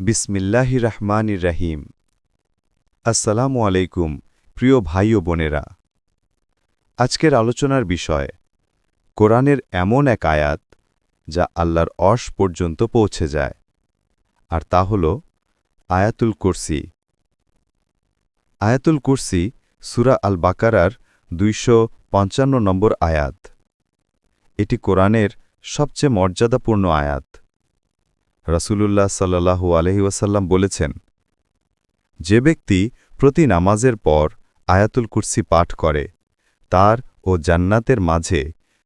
বিসমিল্লাহি রহমানির রহিম। আসসালামু আলাইকুম, প্রিয় ভাই ও বোনেরা। আজকের আলোচনার বিষয়, কোরআনের এমন এক আয়াত যা আল্লাহর অর্শ পর্যন্ত পৌঁছে যায়, আর তা হল আয়াতুল কুরসি। আয়াতুল কুরসি সুরা আল বাকারার দুইশো পঞ্চান্ন নম্বর আয়াত। এটি কোরআনের সবচেয়ে মর্যাদাপূর্ণ আয়াত। রসুলুল্লাহ সাল্লাহু আলহি ওয়াসাল্লাম বলেছেন, যে ব্যক্তি প্রতি নামাজের পর আয়াতুল কুরসি পাঠ করে, তার ও জান্নাতের মাঝে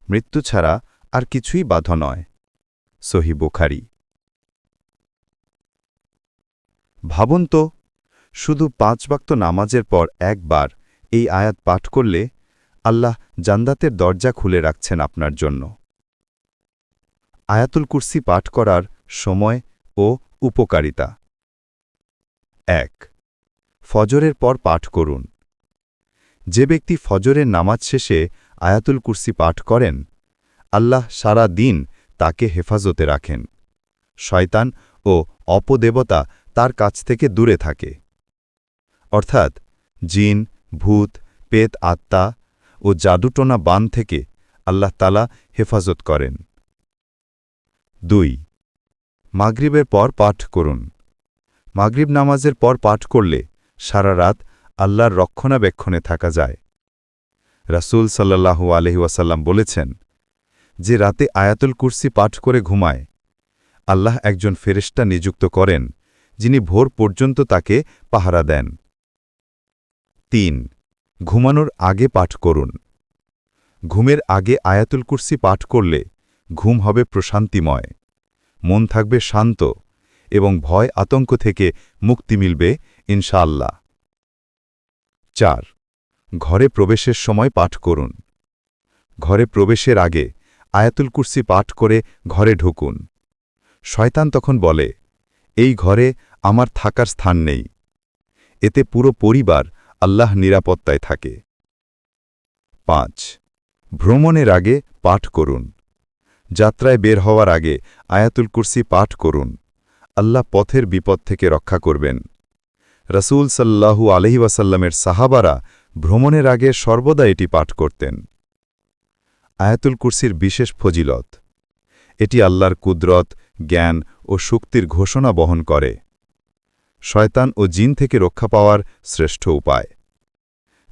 মৃত্যু ছাড়া আর কিছুই বাধা নয়। সহি বুখারি। ভাবুন তো, শুধু পাঁচ বাক্ত নামাজের পর একবার এই আয়াত পাঠ করলে আল্লাহ জান্দাতের দরজা খুলে রাখছেন আপনার জন্য। আয়াতুল কুরসি পাঠ করার সময় ও উপকারিতা। এক, ফজরের পর পাঠ করুন। যে ব্যক্তি ফজরের নামাজ শেষে আয়াতুল কুরসি পাঠ করেন, আল্লাহ সারা দিন তাকে হেফাজতে রাখেন। শয়তান ও অপদেবতা তার কাছ থেকে দূরে থাকে। অর্থাৎ জিন, ভূত, পেত আত্মা ও জাদুটোনা বান থেকে আল্লাহ তালা হেফাজত করেন। দুই মাগরিবের পর পাঠ করুন। মাগরিব নামাজের পর পাঠ করলে সারা রাত আল্লাহর রক্ষণাবেক্ষণে থাকা যায়। রাসূল সাল্লাহু আলহি ওয়াসাল্লাম বলেছেন, যে রাতে আয়াতুল কুরসি পাঠ করে ঘুমায়, আল্লাহ একজন ফেরেস্টা নিযুক্ত করেন, যিনি ভোর পর্যন্ত তাকে পাহারা দেন। তিন, ঘুমানোর আগে পাঠ করুন। ঘুমের আগে আয়াতুল কুরসি পাঠ করলে ঘুম হবে প্রশান্তিময়। মন থাকবে শান্ত এবং ভয় আতঙ্ক থেকে মুক্তি মিলবে, ইনশাআল্লাহ। চার, ঘরে প্রবেশের সময় পাঠ করুন। ঘরে প্রবেশের আগে আয়াতুল কুর্সি পাঠ করে ঘরে ঢুকুন। শয়তান তখন বলে, এই ঘরে আমার থাকার স্থান নেই। এতে পুরো পরিবার আল্লাহ নিরাপত্তায় থাকে। পাঁচ, ভ্রমণের আগে পাঠ করুন। যাত্রায় বের হওয়ার আগে আয়াতুল কুরসি পাঠ করুন। আল্লাহ পথের বিপদ থেকে রক্ষা করবেন। রসুল সাল্লাহু আলহি ওয়াসাল্লামের সাহাবারা ভ্রমণের আগে সর্বদা এটি পাঠ করতেন। আয়াতুল কুরসির বিশেষ ফজিলত, এটি আল্লাহর কুদরত, জ্ঞান ও শক্তির ঘোষণা বহন করে। শয়তান ও জিন থেকে রক্ষা পাওয়ার শ্রেষ্ঠ উপায়।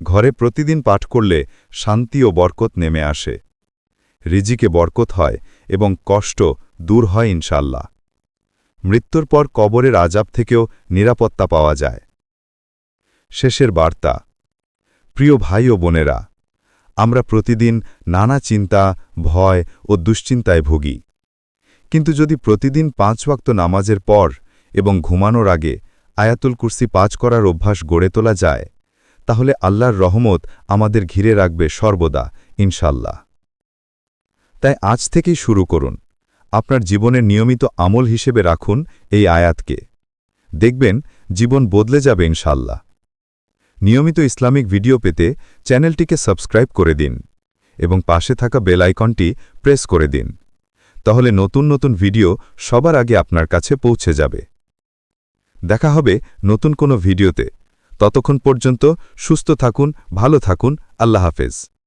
ঘরে প্রতিদিন পাঠ করলে শান্তি ও বরকত নেমে আসে। রিজিকে বরকত হয় এবং কষ্ট দূর হয় ইনশাল্লাহ মৃত্যুর পর কবরের আজাব থেকেও নিরাপত্তা পাওয়া যায়। শেষের বার্তা, প্রিয় ভাই ও বোনেরা, আমরা প্রতিদিন নানা চিন্তা, ভয় ও দুশ্চিন্তায় ভুগি। কিন্তু যদি প্রতিদিন পাঁচ ওয়াক্ত নামাজের পর এবং ঘুমানোর আগে আয়াতুল কুরসি পাঁচ করার অভ্যাস গড়ে তোলা যায়, তাহলে আল্লাহর রহমত আমাদের ঘিরে রাখবে সর্বদা ইনশাল্লাহ তাই আজ থেকেই শুরু করুন। আপনার জীবনের নিয়মিত আমল হিসেবে রাখুন এই আয়াতকে। দেখবেন, জীবন বদলে যাবে ইনশাল্লাহ নিয়মিত ইসলামিক ভিডিও পেতে চ্যানেলটিকে সাবস্ক্রাইব করে দিন এবং পাশে থাকা বেল আইকনটি প্রেস করে দিন। তাহলে নতুন নতুন ভিডিও সবার আগে আপনার কাছে পৌঁছে যাবে। দেখা হবে নতুন কোনো ভিডিওতে। ততক্ষণ পর্যন্ত সুস্থ থাকুন, ভালো থাকুন, আল্লাহ হাফেজ।